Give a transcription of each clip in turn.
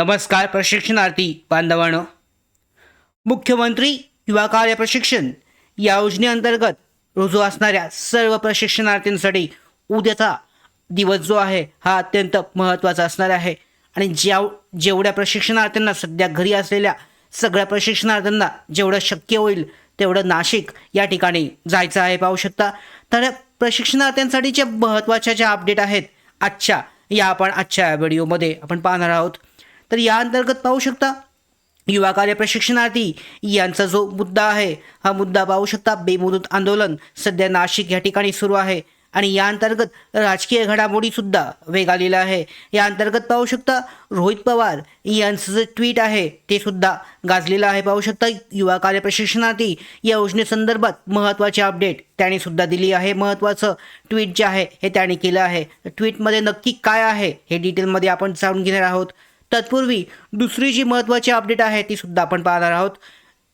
नमस्कार प्रशिक्षणार्थी बांधवांनो. मुख्यमंत्री युवा कार्य प्रशिक्षण या योजनेअंतर्गत रुजू असणाऱ्या सर्व प्रशिक्षणार्थींसाठी उद्याचा दिवस जो आहे हा अत्यंत महत्त्वाचा असणार आहे. आणि ज्या जेवढ्या प्रशिक्षणार्थ्यांना सध्या घरी असलेल्या सगळ्या प्रशिक्षणार्थ्यांना जेवढं शक्य होईल तेवढं नाशिक या ठिकाणी जायचं आहे पाहू शकता. तर प्रशिक्षणार्थ्यांसाठी प्रशिक्षणार्थ्यांसाठीच्या महत्त्वाच्या ज्या अपडेट आहेत आजच्या या आपण आजच्या व्हिडिओमध्ये आपण पाहणार आहोत. तर या अंतर्गत पाहू शकता युवा कार्य प्रशिक्षणार्थी यांचा जो मुद्दा आहे हा मुद्दा पाहू शकता बेमुदत आंदोलन सध्या नाशिक या ठिकाणी सुरू आहे. आणि या अंतर्गत राजकीय घडामोडीसुद्धा वेग आलेला आहे. या अंतर्गत पाहू शकता रोहित पवार यांचं जे ट्विट आहे ते सुद्धा गाजलेलं आहे. पाहू शकता युवा कार्य प्रशिक्षणार्थी या योजनेसंदर्भात महत्त्वाचे अपडेट त्यांनी सुद्धा दिली आहे. महत्त्वाचं ट्विट जे आहे हे त्यांनी केलं आहे. ट्विटमध्ये नक्की काय आहे हे डिटेलमध्ये आपण जाणून घेणार आहोत. तत्पूर्वी दुसरी जी महत्त्वाची अपडेट आहे ती सुद्धा आपण पाहणार आहोत.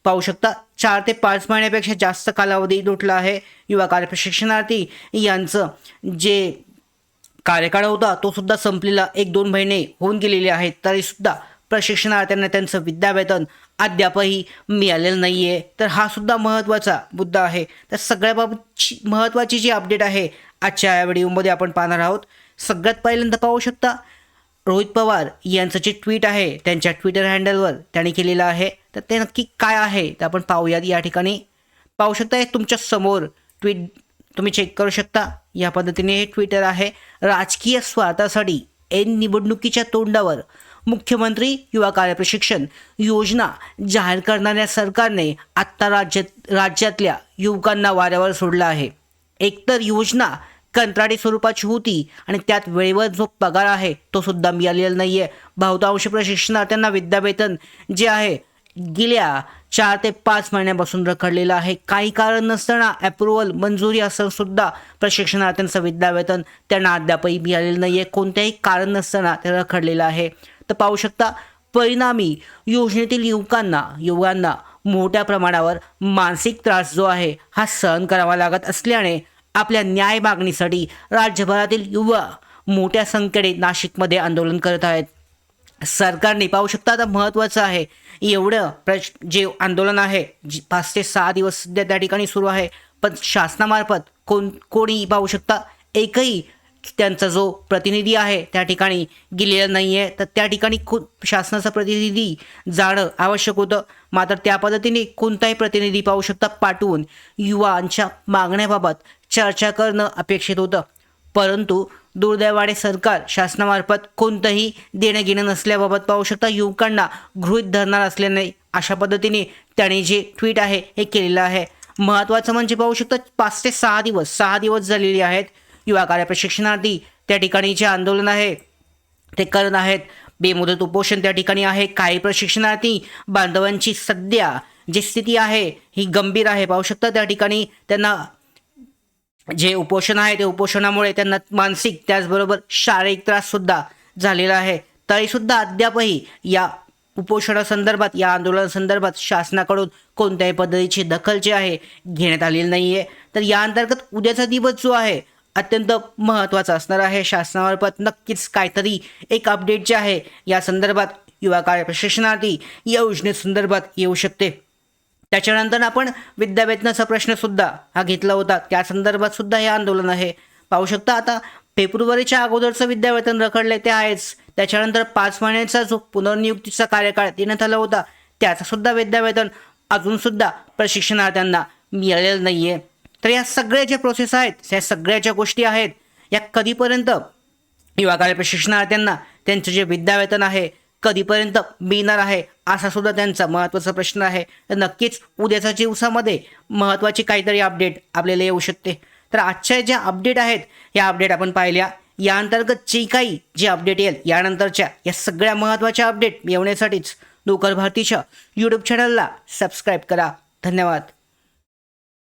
पाहू शकता चार ते पाच महिन्यापेक्षा जास्त कालावधी लोटला आहे युवा कार्य प्रशिक्षणार्थी. यांचं जे कार्यकाळ होता तो सुद्धा संपलेला एक दोन महिने होऊन गेलेले आहेत. तरीसुद्धा प्रशिक्षणार्थ्यांना त्यांचं विद्यावेतन अद्यापही मिळालेलं नाही आहे तर हा सुद्धा महत्त्वाचा मुद्दा आहे. तर सगळ्याबाबतची महत्त्वाची जी अपडेट आहे आजच्या या व्हिडिओमध्ये आपण पाहणार आहोत. सगळ्यात पहिल्यांदा पाहू शकता रोहित पवार यांचं जे ट्विट आहे त्यांच्या ट्विटर हँडलवर त्यांनी केलेलं आहे. तर ते नक्की काय आहे ते आपण पाहूयात या ठिकाणी. पाहू शकता हे तुमच्यासमोर ट्विट तुम्ही चेक करू शकता. या पद्धतीने हे ट्विटर आहे. राजकीय स्वार्थासाठी ऐन निवडणुकीच्या तोंडावर मुख्यमंत्री युवा कार्य प्रशिक्षण योजना जाहीर करणाऱ्या सरकारने आत्ता राज्यात राज्यातल्या युवकांना वाऱ्यावर सोडलं आहे. एकतर योजना कंत्राटी स्वरूपाची होती आणि त्यात वेळेवर जो पगार आहे तो सुद्धा मिळालेला नाही आहे बहुतांश प्रशिक्षणार्थ्यांना विद्यावेतन जे आहे गेल्या चार ते पाच महिन्यापासून रखडलेलं आहे. काही कारण नसताना अप्रुव्हल मंजुरी असं सुद्धा प्रशिक्षणार्थ्यांचं विद्यावेतन त्यांना अद्यापही मिळालेलं नाही आहे कोणत्याही कारण नसताना ते रखडलेलं आहे. तर पाहू शकता परिणामी योजनेतील युवकांना युवकांना मोठ्या प्रमाणावर मानसिक त्रास जो आहे हा सहन करावा लागत असल्याने आपल्या न्याय मागणीसाठी राज्यभरातील युवा मोठ्या संख्येने नाशिकमध्ये आंदोलन करत आहेत. सरकारने पाहू शकता आता महत्त्वाचं आहे. एवढं प्रश जे आंदोलन आहे जी पाच ते सहा दिवस सध्या त्या ठिकाणी सुरू आहे. पण शासनामार्फत कोण कोणी पाहू शकता? एकही त्यांचा जो प्रतिनिधी आहे त्या ठिकाणी गेलेला नाही आहे तर त्या ठिकाणी खूप शासनाचा प्रतिनिधी जाणं आवश्यक होतं. मात्र त्या पद्धतीने कोणताही प्रतिनिधी पाहू शकता पाठवून. युवांच्या मागण्याबाबत चर्चा करणं अपेक्षित होतं. परंतु दुर्दैवाने सरकार शासनामार्फत कोणतंही देणं घेणं नसल्याबाबत पाहू शकता युवकांना गृहित धरणार असल्याने अशा पद्धतीने त्याने जे ट्विट आहे हे केलेलं आहे. महत्त्वाचं म्हणजे पाहू शकता पाच ते सहा दिवस सहा दिवस झालेले आहेत. युवा कार्य प्रशिक्षणार्थी त्या ठिकाणी जे आंदोलन आहे ते करत आहेत. बेमुदत उपोषण त्या ठिकाणी आहे. काही प्रशिक्षणार्थी बांधवांची सध्या जी स्थिती आहे ही गंभीर आहे. पाहू शकता त्या ठिकाणी त्यांना जे उपोषण आहे ते उपोषणामुळे त्यांना मानसिक त्याचबरोबर शारीरिक त्राससुद्धा झालेला आहे. तरीसुद्धा अद्यापही या उपोषणासंदर्भात या आंदोलनासंदर्भात शासनाकडून कोणत्याही पद्धतीची दखल जी आहे घेण्यात आलेली नाही आहे तर या अंतर्गत उद्याचा दिवस जो आहे अत्यंत महत्त्वाचा असणार आहे. शासनामार्फत नक्कीच काहीतरी एक अपडेट जे आहे या संदर्भात युवा कार्य प्रशिक्षणार्थी या योजनेसंदर्भात येऊ शकते. त्याच्यानंतर आपण विद्यावेतनाचा प्रश्नसुद्धा हा घेतला होता. त्या संदर्भात सुद्धा हे आंदोलन आहे. पाहू शकता आता फेब्रुवारीच्या अगोदरचं विद्यावेतन रखडले ते आहेच. त्याच्यानंतर पाच महिन्याचा जो पुनर्नियुक्तीचा कार्यकाळ देण्यात आला होता त्याचा सुद्धा विद्यावेतन अजूनसुद्धा प्रशिक्षणार्थ्यांना मिळालेलं नाही आहे तर या सगळ्या ज्या प्रोसेस आहेत या सगळ्या ज्या गोष्टी आहेत या कधीपर्यंत युवा कार्य प्रशिक्षणार्थ्यांना त्यांचं जे विद्यावेतन आहे कधीपर्यंत मिळणार आहे असा सुद्धा त्यांचा महत्त्वाचा प्रश्न आहे. तर नक्कीच उद्याच्या दिवसामध्ये महत्त्वाची काहीतरी अपडेट आपल्याला येऊ शकते. तर आजच्या ज्या अपडेट आहेत या अपडेट आपण पाहिल्या. या अंतर्गत जे काही जे अपडेट येईल यानंतरच्या या सगळ्या महत्त्वाच्या अपडेट मिळवण्यासाठीच नोकर भारतीच्या यूट्यूब चॅनलला सबस्क्राईब करा. धन्यवाद.